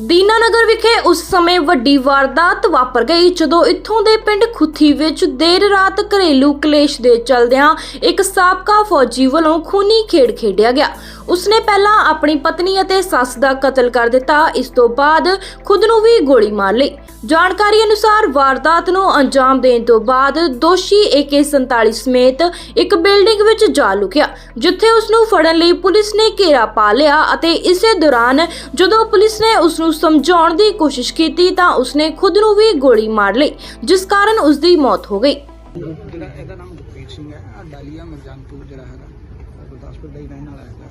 ਦੀਨਾਨਗਰ ਵਿਖੇ ਉਸ ਸਮੇਂ ਵੱਡੀ ਵਾਰਦਾਤ ਵਾਪਰ ਗਈ ਜਦੋਂ ਇੱਥੋਂ ਦੇ ਪਿੰਡ ਖੁੱਥੀ ਵਿੱਚ ਦੇਰ ਰਾਤ ਘਰੇਲੂ ਕਲੇਸ਼ ਦੇ ਚਲਦਿਆਂ ਇੱਕ ਸਾਬਕਾ ਫੌਜੀ ਵੱਲੋਂ ਖੂਨੀ ਖੇਡ ਖੇਡਿਆ ਗਿਆ। ਉਸਨੇ ਪਹਿਲਾਂ ਆਪਣੀ ਪਤਨੀ ਅਤੇ ਸੱਸ ਦਾ ਕਤਲ ਕਰ ਦਿੱਤਾ। ਇਸ ਤੋਂ ਬਾਅਦ ਖੁਦ ਨੂੰ ਵੀ ਗੋਲੀ ਮਾਰ ਲਈ। ਜਾਣਕਾਰੀ ਅਨੁਸਾਰ ਵਾਰਦਾਤ ਨੂੰ ਅੰਜਾਮ ਦੇਣ ਤੋਂ ਬਾਅਦ ਦੋਸ਼ੀ AK47 ਸਮੇਤ ਇੱਕ ਬਿਲਡਿੰਗ ਵਿੱਚ ਜਾ ਲੁਕਿਆ, ਜਿੱਥੇ ਉਸ ਨੂੰ ਫੜਨ ਲਈ ਪੁਲਿਸ ਨੇ ਘੇਰਾ ਪਾ ਲਿਆ ਅਤੇ ਇਸੇ ਦੌਰਾਨ ਜਦੋਂ ਪੁਲਿਸ ਨੇ ਉਸ ਨੂੰ ਸਮਝਾਉਣ ਦੀ ਕੋਸ਼ਿਸ਼ ਕੀਤੀ ਤਾਂ ਉਸਨੇ ਖੁਦ ਨੂੰ ਵੀ ਗੋਲੀ ਮਾਰ ਲਈ ਜਿਸ ਕਾਰਨ ਉਸ ਦੀ ਮੌਤ ਹੋ ਗਈ। ਜਿਹੜਾ ਇਹਦਾ ਨਾਮ ਗੁਰਪ੍ਰੀਤ ਸਿੰਘ ਹੈ। ਆ ਡਾਲੀਆ ਮਰਜਾਨਪੁਰ ਜਿਹੜਾ ਹੈਗਾ ਅਹ ਗੁਰਦਾਸਪੁਰ ਦਾ ਹੀ ਰਹਿਣ ਵਾਲਾ ਹੈਗਾ।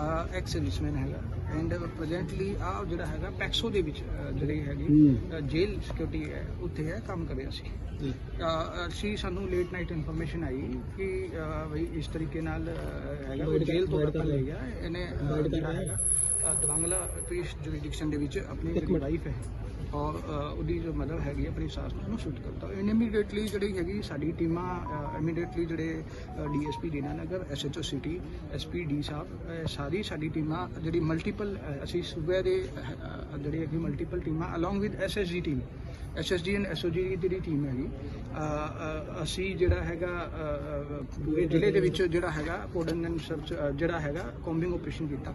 ਆ ਐਕਸ ਸਰਵਿਸਮੈਨ ਹੈਗਾ ਐਂਡ ਪ੍ਰੈਜ਼ੈਂਟਲੀ ਆ ਜਿਹੜਾ ਹੈਗਾ ਪੈਕਸੋ ਦੇ ਵਿੱਚ ਜਿਹੜੀ ਹੈਗੀ ਜੇਲ੍ਹ ਸਿਕਿਉਰਿਟੀ ਹੈ ਉੱਥੇ ਹੈ ਕੰਮ ਕਰ ਰਿਹਾ ਸੀ। ਅਸੀਂ ਸਾਨੂੰ ਲੇਟ ਨਾਈਟ ਇਨਫੋਰਮੇਸ਼ਨ ਆਈ ਕਿ ਬਈ ਇਸ ਤਰੀਕੇ ਨਾਲ ਹੈਗਾ ਉਹ ਜੇਲ੍ਹ ਤੋਂ ਕੱਢ ਲਿਆ। ਗਿਆ। ਇਹਨੇ ਜਿਹੜਾ ਹੈਗਾ ਦਵਾਂਗਲਾ ਪੀਸ ਜੁਰੀਡਿਕਸ਼ਨ ਦੇ ਵਿੱਚ ਆਪਣੀ ਜਿਹੜੀ ਵਾਈਫ ਹੈ ਔਰ ਉਹਦੀ ਜੋ ਮਦਰ ਹੈਗੀ ਆਪਣੀ ਸਾਸ ਨੂੰ ਸ਼ੂਟ ਕਰਤਾ। ਇਮੀਡੀਏਟਲੀ ਜਿਹੜੀ ਹੈਗੀ ਸਾਡੀ ਟੀਮਾਂ ਇਮੀਡੀਏਟਲੀ ਜਿਹੜੇ DSP Dinanagar SHO city SP D ਸਾਹਿਬ ਸਾਰੀ ਸਾਡੀ ਟੀਮਾਂ ਜਿਹੜੀ ਮਲਟੀਪਲ ਅਸੀਂ ਸੂਬੇ ਦੇ ਜਿਹੜੀ ਹੈਗੀ ਮਲਟੀਪਲ ਟੀਮਾਂ along with SSG team SSG and SOG ਦੀ ਜਿਹੜੀ ਟੀਮ ਹੈਗੀ ਅਸੀਂ ਜਿਹੜਾ ਹੈਗਾ ਪੂਰੇ ਜ਼ਿਲ੍ਹੇ ਦੇ ਵਿੱਚ ਜਿਹੜਾ ਹੈਗਾ ਕੋਡਨ ਐਂਡ ਸਰਚ ਜਿਹੜਾ ਹੈਗਾ ਕੋਮਬਿੰਗ ਆਪਰੇਸ਼ਨ ਕੀਤਾ।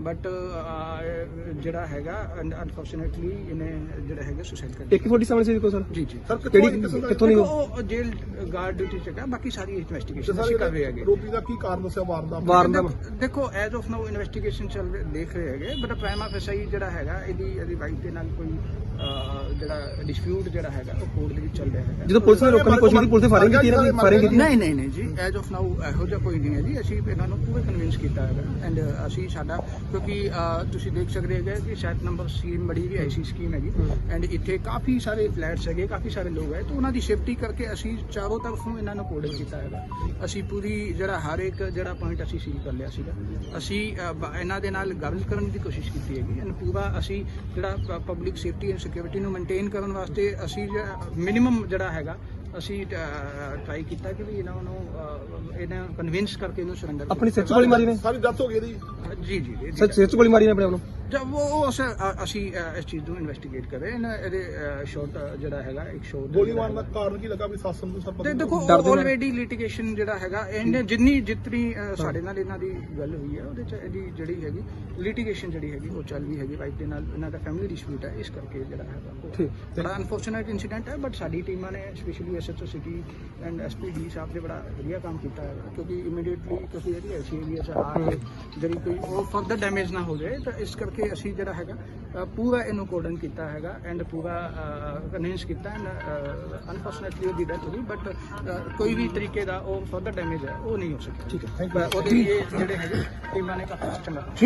ਬਟ ਜਿਹੜਾ ਹੈਗਾ ਅਨਫੋਰਚੂਨੇਟਲੀ ਇਹਨੇ ਜਿਹੜਾ ਹੈਗਾ ਸੁਸਾਈਡ ਕਰ ਲਿਆ ਇੱਕ ਫੋਰਟੀ ਸੈਵਨ ਸੀ ਦੇਖੋ ਸਰ। ਜੀ ਜੀ। ਸਰ ਕਿਹੜੀ ਕਿੱਥੋਂ ਦੇਖੋ, ਉਹ ਜੇਲ੍ਹ ਗਾਰਡ ਡਿਊਟੀ ਚ ਹੈਗਾ ਬਾਕੀ ਸਾਰੀ ਇਨਵੈਸਟੀਗੇਸ਼ਨ ਅਸੀਂ ਕਰ ਰਹੇ ਹੈਗੇ। ਰੋਪੀ ਦਾ ਕੀ ਕਾਰਨ ਦੱਸਿਆ ਵਾਰ ਦਾ ਵਾਰ ਦਾ ਦੇਖੋ- ਐਜ਼ ਆਫ ਨਾਓ ਇਨਵੈਸਟੀਗੇਸ਼ਨ ਚੱਲ ਰਹੀ- ਦੇਖ ਰਹੇ ਹੈਗੇ ਬਟ ਪ੍ਰਾਈਮਾ ਫੈਸਾਈ ਜਿਹੜਾ ਹੈਗਾ ਇਹਦੀ ਇਹਦੀ ਵਾਈਫ ਦੇ ਨਾਲ ਕੋਈ ਜਿਹੜਾ ਡਿਸਪਿਊਟ ਜਿਹੜਾ ਹੈਗਾ ਉਹ ਕੋਰਟ ਦੇ ਵਿੱਚ ਚੱਲ ਰਿਹਾ ਹੈਗਾ। ਜਦੋਂ ਪੁਲਿਸ ਨੇ ਰੋਕਣ ਦੀ ਕੋਸ਼ਿਸ਼ ਕੀਤੀ ਪੁਲਿਸ ਨੇ ਫਾਇਰਿੰਗ ਕੀਤੀ ਇਹਨਾਂ ਦੀ ਫਾਇਰਿੰਗ ਕੀਤੀ? ਨਹੀਂ ਨਹੀਂ ਨਹੀਂ ਜੀ ਐਜ਼ ਆਫ ਨਾਓ ਇਹੋ ਜਿਹਾ ਕੋਈ ਨਹੀਂ ਹੈ ਜੀ ਅਸੀਂ ਇਹਨਾਂ ਨੂੰ ਪੂਰੇ ਕਨਵਿੰਸ ਕੀਤਾ ਹੈਗਾ ਐਂਡ ਅਸੀਂ ਸਾਡਾ ਕਿਉਂਕਿ ਤੁਸੀਂ ਦੇਖ ਸਕਦੇ ਹੈਗੇ ਕਿ ਸੈਟ ਨੰਬਰ ਸਕੀਮ ਬੜੀ ਵੀ ਐਸੀ ਸਕੀਮ ਹੈਗੀ। ਐਂਡ ਇੱਥੇ ਕਾਫੀ ਸਾਰੇ ਫਲੈਟਸ ਹੈਗੇ ਕਾਫੀ ਸਾਰੇ ਲੋਕ ਹੈ ਤਾਂ ਉਹਨਾਂ ਦੀ ਸੇਫਟੀ ਕਰਕੇ ਅਸੀਂ ਚਾਰੋਂ ਤਰਫੋਂ ਇਹਨਾਂ ਨੂੰ ਕੋਡਿੰਗ ਕੀਤਾ ਹੈਗਾ। ਅਸੀਂ ਪੂਰੀ ਜਿਹੜਾ ਹਰ ਇੱਕ ਜਿਹੜਾ ਪੁਆਇੰਟ ਅਸੀਂ ਸੀਲ ਕਰ ਲਿਆ ਸੀਗਾ। ਅਸੀਂ ਇਹਨਾਂ ਦੇ ਨਾਲ ਗੱਲ ਕਰਨ ਦੀ ਕੋਸ਼ਿਸ਼ ਕੀਤੀ ਹੈਗੀ। ਐਂਡ ਪੂਰਾ ਅਸੀਂ ਜਿਹੜਾ ਪਬਲਿਕ ਸੇਫਟੀ ਐਂਡ ਸਿਕਿਉਰਿਟੀ ਨੂੰ ਮੇਨਟੇਨ ਕਰਨ ਵਾਸਤੇ ਅਸੀਂ ਮਿਨੀਮਮ ਜਿਹੜਾ ਹੈਗਾ ਅਸੀਂ ਟਰਾਈ ਕੀਤਾ ਕਿ ਵੀ ਇਹਨਾਂ ਨੂੰ ਇਹਨਾਂ ਕਨਵਿੰਸ ਕਰਕੇ ਇਹਨੂੰ ਸਰੈਂਡਰ ਆਪਣੀ ਸਿਰ 'ਚ ਗੋਲੀ ਮਾਰੀ ਨੇ? ਸਾਰੀ ਡੈਥ ਹੋ ਗਈ ਇਹਦੀ। ਜੀ ਜੀ ਜੀ ਸਰ ਸਿਰ 'ਚ ਗੋਲੀ ਮਾਰੀ ਨੇ ਆਪਣੇ ਆਪ ਨੂੰ ਜਦ ਉਹ ਉਹ ਅਸ- ਇਸ ਚੀਜ਼ ਨੂੰ ਇਨਵੈਸਟੀਗੇਟ ਕਰ ਰਹੇ ਹਾਂ। ਇਹਦੇ ਸ਼ਾਰਟ ਜਿਹੜਾ ਹੈਗਾ ਇੱਕ ਸ਼ਾਰਟ ਗੋਲੀ ਮਾਰਨ ਦਾ ਕਾਰਨ ਕੀ ਲੱਗਾ? ਵੀ ਸਾਸਨ ਨੂੰ ਸਰ ਤੇ ਦੇਖੋ। ਆਲਰੇਡੀ ਲਿਟੀਗੇਸ਼ਨ ਜਿਹੜਾ ਹੈਗਾ ਇਹਨੇ ਜਿੰਨੀ ਜਿਤਨੀ ਸਾਡੇ ਨਾਲ ਇਹਨਾਂ ਦੀ ਗੱਲ ਹੋਈ ਹੈ ਉਹਦੇ ਚ ਇਹਦੀ ਜਿਹੜੀ ਹੈਗੀ ਲਿਟੀਗੇਸ਼ਨ ਜਿਹੜੀ ਹੈਗੀ ਉਹ ਚੱਲ ਰਹੀ ਹੈਗੀ ਵਾਈਫ ਦੇ ਨਾਲ। ਇਹਨਾਂ ਦਾ ਫੈਮਿਲੀ ਡਿਸਪਿਊਟ ਹੈ ਇਸ ਕਰਕੇ ਜਿਹੜਾ ਹੈਗਾ। ਠੀਕ। ਬੜਾ ਅਨਫੋਰਚੂਨੇਟ ਇਨਸੀਡੈਂਟ ਹੈ ਬਟ ਸਾਡੀ ਟੀਮਾਂ ਨੇ specially SHO city and SPD ਸਾਹਿਬ ਨੇ ਬੜਾ ਵਧੀਆ ਕੰਮ ਕੀਤਾ ਹੈ ਕਿਉਂਕਿ ਇਮੀਡੀਏਟਲੀ ਕਿਉਂਕਿ ਇਹਦੀ ਐਸੀ ਏਰੀਆ ਚ ਆ ਕੇ ਜਿਹੜੀ ਕੋਈ ਉਹ ਫਰਦਰ ਡੈਮੇਜ ਨਾ ਹੋ ਜਾਏ ਤਾਂ ਇਸ ਕਰਕੇ ਅਸੀਂ ਜਿਹੜਾ ਹੈਗਾ ਪੂਰਾ ਇਹਨੂੰ ਕੋਡਨ ਕੀਤਾ ਹੈਗਾ ਐਂਡ ਪੂਰਾ ਕਨਵਿੰਸ ਕੀਤਾ ਐਂਡ ਅਨਫੋਰਚੂਨੇਟਲੀ ਉਹਦੀ ਡੈਥ ਹੋਈ ਬਟ ਕੋਈ ਵੀ ਤਰੀਕੇ ਦਾ ਉਹ ਫਰਦਰ ਡੈਮੇਜ ਹੈ ਉਹ ਨਹੀਂ ਹੋ ਸਕਿਆ। ਠੀਕ ਹੈ ਉਹਦੇ ਲਈ ਜਿਹੜੇ ਹੈਗੇ ਟੀਮਾਂ ਨੇ ਕਾਫੀ ਚੰਗਾ